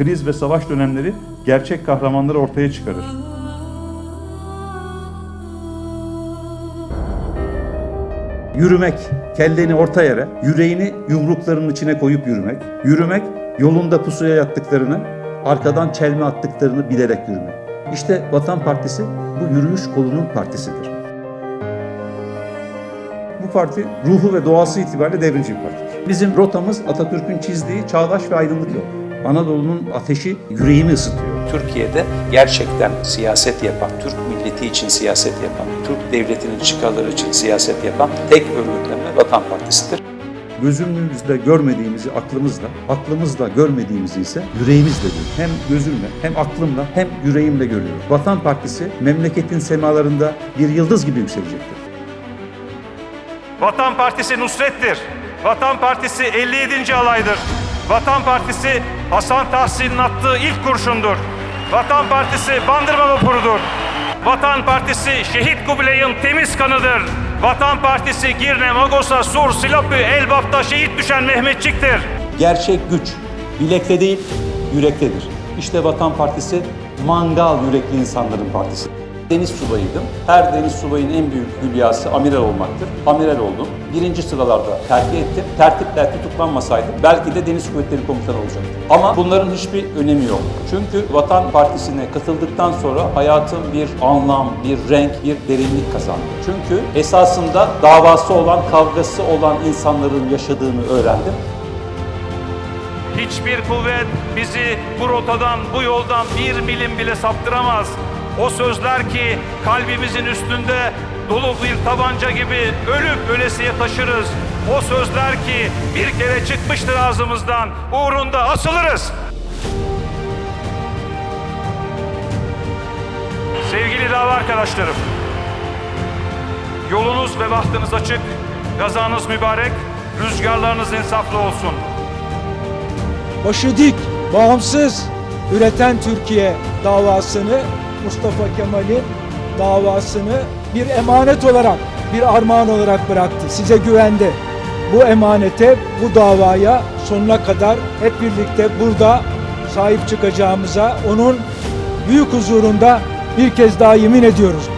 kriz ve savaş dönemleri gerçek kahramanları ortaya çıkarır. Yürümek, kelleni orta yere, yüreğini yumruklarının içine koyup yürümek. Yürümek, yolunda pusuya yattıklarını, arkadan çelme attıklarını bilerek yürümek. İşte Vatan Partisi bu yürüyüş kolunun partisidir. Bu parti ruhu ve doğası itibariyle devrimci bir partidir. Bizim rotamız Atatürk'ün çizdiği çağdaş ve aydınlık yol. Anadolu'nun ateşi yüreğimi ısıtıyor. Türkiye'de gerçekten siyaset yapan, Türk milleti için siyaset yapan, Türk devletinin çıkarları için siyaset yapan tek örgütlenme Vatan Partisi'dir. Gözümüzle görmediğimizi aklımızla, aklımızla görmediğimizi ise yüreğimizle görüyoruz. Hem gözümle, hem aklımla, hem yüreğimle görüyoruz. Vatan Partisi memleketin semalarında bir yıldız gibi yükselecektir. Vatan Partisi Nusret'tir. Vatan Partisi 57. alaydır. Vatan Partisi Hasan Tahsin'in attığı ilk kurşundur. Vatan Partisi Bandırma vapurudur. Vatan Partisi Şehit Kubilay'ın temiz kanıdır. Vatan Partisi Girne, Magosa, Sur, Silopi, Elbap'ta şehit düşen Mehmetçik'tir. Gerçek güç bilekte değil, yürektedir. İşte Vatan Partisi mangal yürekli insanların partisi. Deniz subayıydım. Her deniz subayının en büyük hülyası amiral olmaktır. Amiral oldum. Birinci sıralarda terfi ettim. Tertipler tutuklanmasaydım belki de Deniz Kuvvetleri Komutanı olacaktım. Ama bunların hiçbir önemi yok. Çünkü Vatan Partisi'ne katıldıktan sonra hayatım bir anlam, bir renk, bir derinlik kazandı. Çünkü esasında davası olan, kavgası olan insanların yaşadığını öğrendim. Hiçbir kuvvet bizi bu rotadan, bu yoldan bir milim bile saptıramaz. O sözler ki kalbimizin üstünde dolu bir tabanca gibi ölüp ölesiye taşırız. O sözler ki bir kere çıkmıştır ağzımızdan, uğrunda asılırız. Sevgili dava arkadaşlarım, yolunuz ve bahtınız açık, gazanız mübarek, rüzgarlarınız insaflı olsun. başı dik, bağımsız, üreten Türkiye davasını, Mustafa Kemal'in davasını bir emanet olarak, bir armağan olarak bıraktı. Size güvendi. Bu emanete, bu davaya sonuna kadar hep birlikte burada sahip çıkacağımıza onun büyük huzurunda bir kez daha yemin ediyoruz.